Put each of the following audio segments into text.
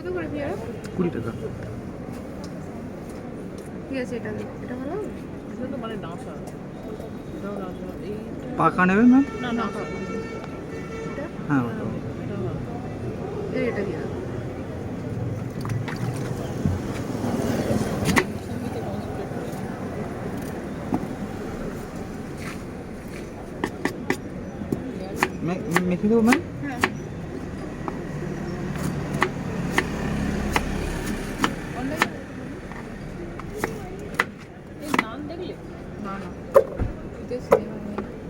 কত করে পেয়ারা কুড়ি টাকা। ঠিক আছে এটা দিন। এটা ভালো? হবে? এটা তো মানে নাসা এটাও নাসা এইটা পাকা নেবেন ম্যাম? না নাসা এটা? হ্যাঁ এটা ভালো এই এটা দিয়ে দাও। সঙ্গীতে কনসেন্ট্রেট করে মে- মেখে দেবো ম্যাম হ্যাঁ এই নান দেখলে না না এটা সেম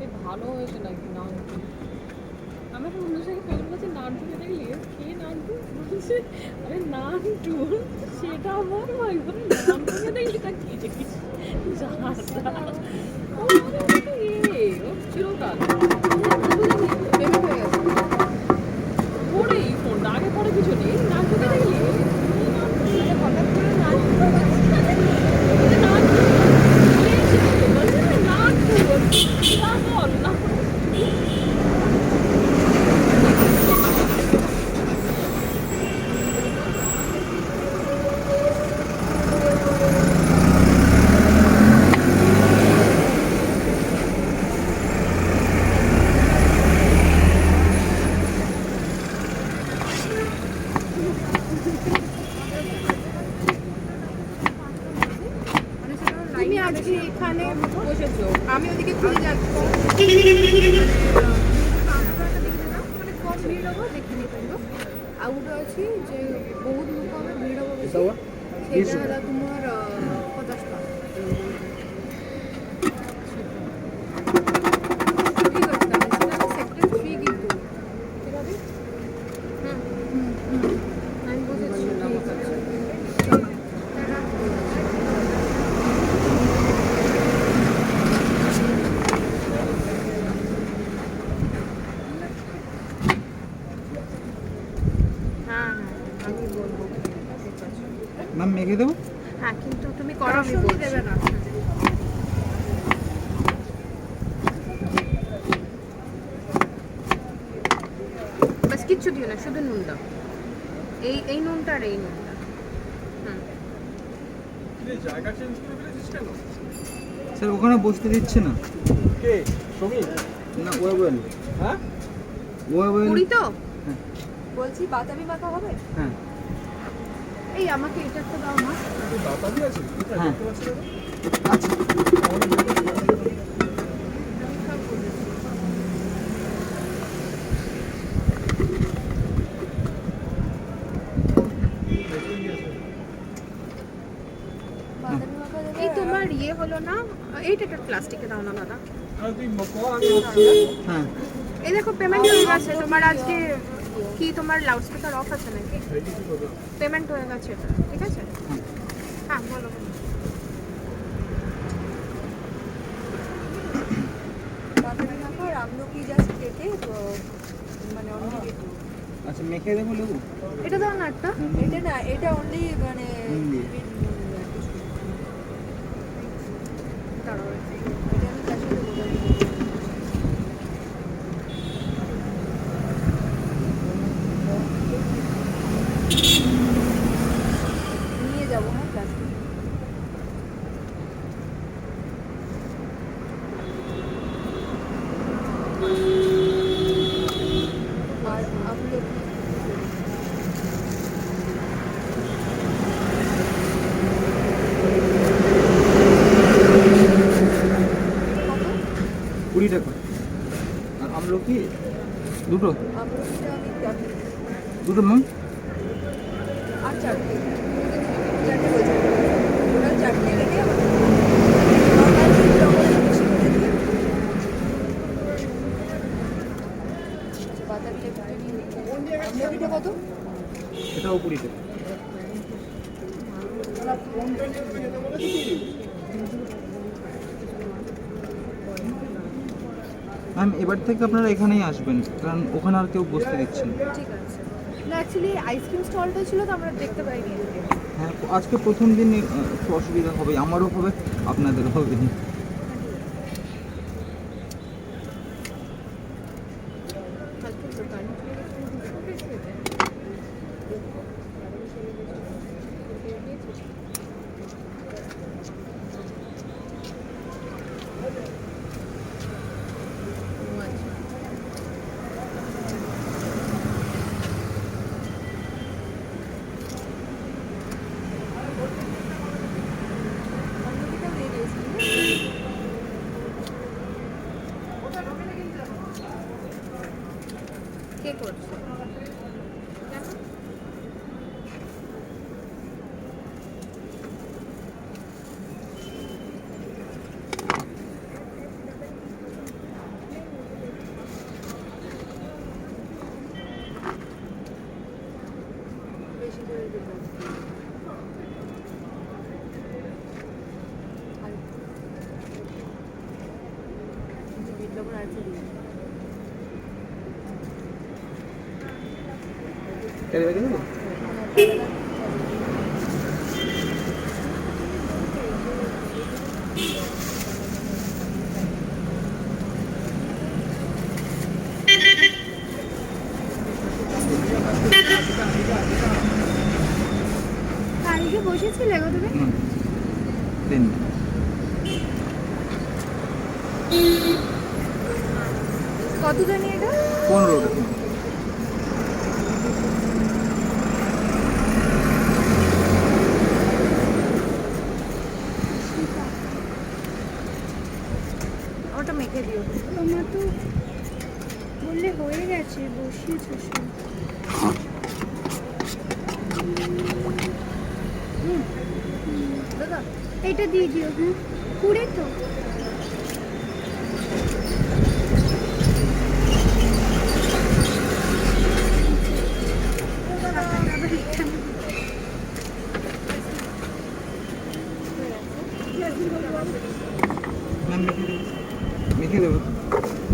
এই ভালো হয়েছে নাকি নানটু আমার একটা অনুষ্ঠানে ফোন করছি নান টু দেখলি? কে নানটু? বলছে, আরে নানটু, সেটা আমার ভাই। বলে নান টু দেখলি? তা কি দেখিস মানে চিরকাল পেমেন্ট হয়ে গেছে পরে এই ফোনটা আগে পরে কিছু নেই নান টু দেখলি আরে হঠাৎ করে না নান টু বলছে নান টু পাগল না মানে সেটা তুমি লাইন আজকে এখানে বসেছো থেকে ঘুরে যাচ্ছি কম ভিড় হব দেখে নিতে আউট আছে যে বহুত লোক আমার ভিড় হব সেটা তোমার ম্যাম মেখে দেবো? হ্যাঁ কিন্তু তুমি করো আমি বলছি। দেবে না। বাস কিচ্ছু দিও না শুধু নুন দাও। এই এই নুনটা আর এই নুনটা। হুম। জায়গা চেঞ্জ করে ফেলেছিস কেন? স্যার ওখানে বসতে দিচ্ছে না। কে? না ওয়েবেল হ্যাঁ? ওয়েবেল কুড়ি তো? বলছি বাতাবি মাখা হবে? হ্যাঁ। এই আমাকে এটা একটা দাও মা তুই বাতাবি আছে কোথায় হ্যাঁ। দেখতে পাচ্ছি না তো? আচ্ছা বাতাবি মাখা দেবে এই তোমার ইয়ে হলো না এইটা একটা প্লাস্টিকে দাও না দাদা আরে তুই কর আমি হচ্ছে হ্যাঁ এই দেখো পেমেন্ট হয়ে গেছে তোমার আজকে কি তোমার লাউড স্পিকার অফ আছে নাকি? পেমেন্ট হয়ে গেছে এটা ঠিক আছে? হ্যাঁ। বলো আমলকি জাস্ট কেটে তো, মানে অনলি আচ্ছা মেখে দেবো লেবু? এটা দাও না একটা। এটা না এটা অনলি মানে। দাঁড়াও এটা আমি তার সাথে বোঝাই নিয়ে যাব হ্যাঁ প্লাস্টিক আর আমলকি কত কুড়ি টাকা আর আমলকি দুটো। দুটো ম্যাম আর চারটে চারটে বলছি ওরা চারটে রেখে নর্মাল যে জঙ্গলে বেশি করে দিয়ে বাতাবিটা কেটে নিয়ে আমলকিটা কত এটাও কুড়ি টাকা ম্যাম এবার থেকে আপনারা এখানেই আসবেন কারণ ওখানে আর কেউ বসতে দিচ্ছে না। ঠিক আছে। না অ্যাকচুয়ালি আইসক্রিম স্টলটা ছিল তো আমরা দেখতে পাইনি। হ্যাঁ আজকে প্রথম দিন একটু অসুবিধা হবে আমারও হবে আপনাদেরও হবে আজকে দোকান একটু দিই ক্যারি ব্যাগে দেবো কালকে বসেছিলে গো তুমি? হুম। দিন কতখানি এটা পনেরো টাকা ওটা মেখে দিও তোমার তো বললে হয়ে গেছে বসিয়েছো সব দাদা এটা দিয়ে দিও হ্যাঁ পুরে তো।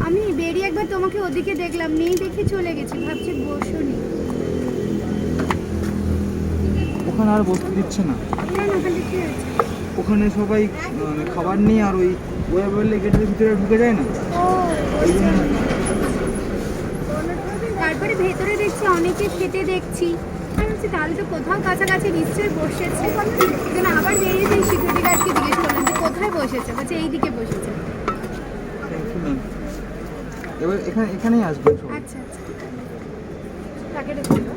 আমি বেরিয়ে একবার তোমাকে ওদিকে দেখলাম। নেই দেখে চলে গেছি ভাবছি বসো নি ওখানে আর বসতে দিচ্ছে না। কেন ওখানে কি আছে। ওখানে সবাই মানে খাবার নিয়ে আর ওই ওয়ে বললে গেটের ভিতরে ঢুকে যায় না। তারপরে ভেতরে দেখছি অনেকে খেতে দেখছি। বলছি তাহলে তো কোথাও কাছাকাছি নিশ্চয়ই বসেছে। যেন আবার বেরিয়ে সেই সিকিউরিটি গার্ডকে জিজ্ঞেস করলাম যে কোথায় বসেছে? বলছে এইদিকে বসেছে। এবার এখানে এখানেই আসবেন আচ্ছা আচ্ছা। তাকে রেখে দিও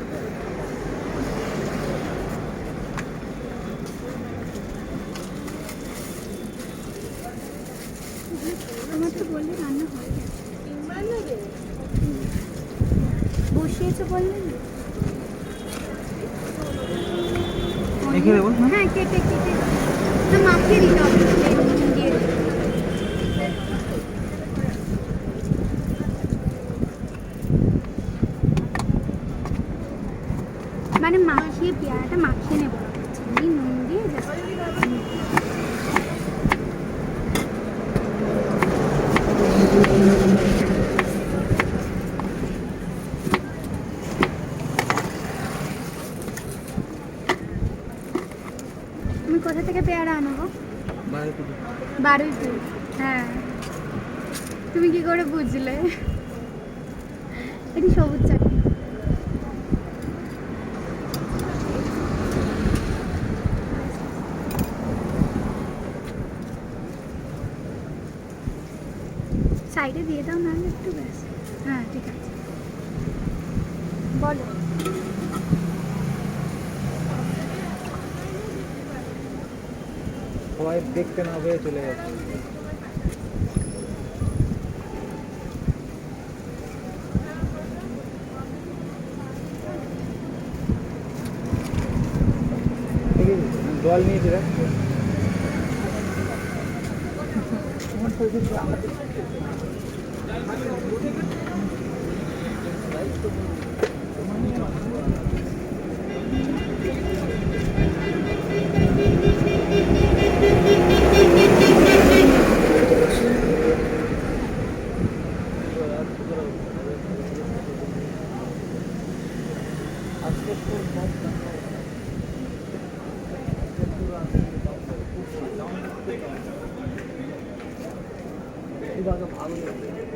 আমার তো বললে রান্না হয়ে। গেছে বসিয়েছো বললে না? মেখে দেবো কেটে কেটে না মাখিয়ে দিতে হবে। দিয়ে মানে মাখিয়ে পেয়ারাটা মাখিয়ে নেব চিনি নুন দিয়ে just তুমি কোথা থেকে পেয়ারা আনো গো বাইরে থেকে। বারুইপুর। হ্যাঁ। তুমি কি করে বুঝলে? এটি সবুজ চাটনি সাইডে দিয়ে দাও, নাহলে একটু ব্যাস। হ্যাঁ ঠিক আছে। বলো সবাই দেখতে না হয়ে চলে যাচ্ছে ঠিক আছে জল নিয়েছি 이거 좀 봐보세요.